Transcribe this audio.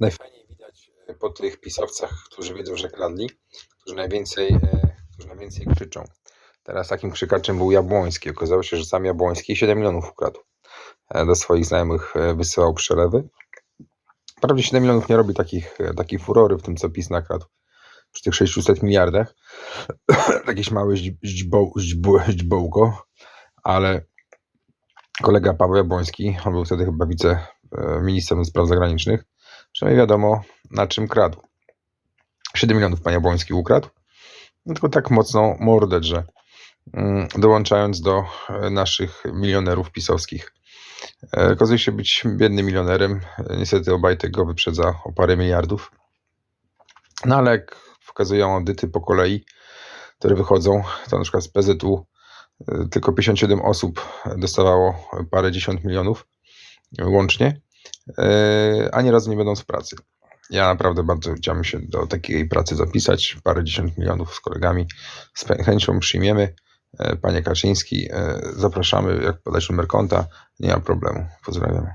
Najfajniej widać e, po tych pisowcach, którzy wiedzą, że kradli, którzy najwięcej, e, którzy najwięcej krzyczą. Teraz takim krzykaczem był Jabłoński. Okazało się, że sam Jabłoński 7 milionów ukradł. E, Do swoich znajomych wysyłał przelewy. Wprawdzie 7 milionów nie robi takich, takiej furory w tym, co PiS nakradł. Przy tych 600 miliardach. Jakieś małe źdź- źdźbo, źdźbo, źdźbołko. Ale kolega Paweł Jabłoński, on był wtedy chyba wiceministrem spraw zagranicznych, przynajmniej wiadomo na czym kradł. 7 milionów pan Jabłoński ukradł, no tylko tak mocno mordę, że mm, dołączając do e, naszych milionerów pisowskich. E, Okazuje się być biednym milionerem. Niestety Obajtek go wyprzedza o parę miliardów. No ale jak wskazują audyty po kolei, które wychodzą, to na przykład z PZU e, tylko 57 osób dostawało parę dziesiąt milionów łącznie, e, ani razu nie będąc w pracy. Ja naprawdę bardzo chciałem się do takiej pracy zapisać. Parę dziesiąt milionów z kolegami. Z chę- chęcią przyjmiemy. E, Panie Kaczyński, e, zapraszamy. Jak podać numer konta, nie ma problemu. Pozdrawiamy.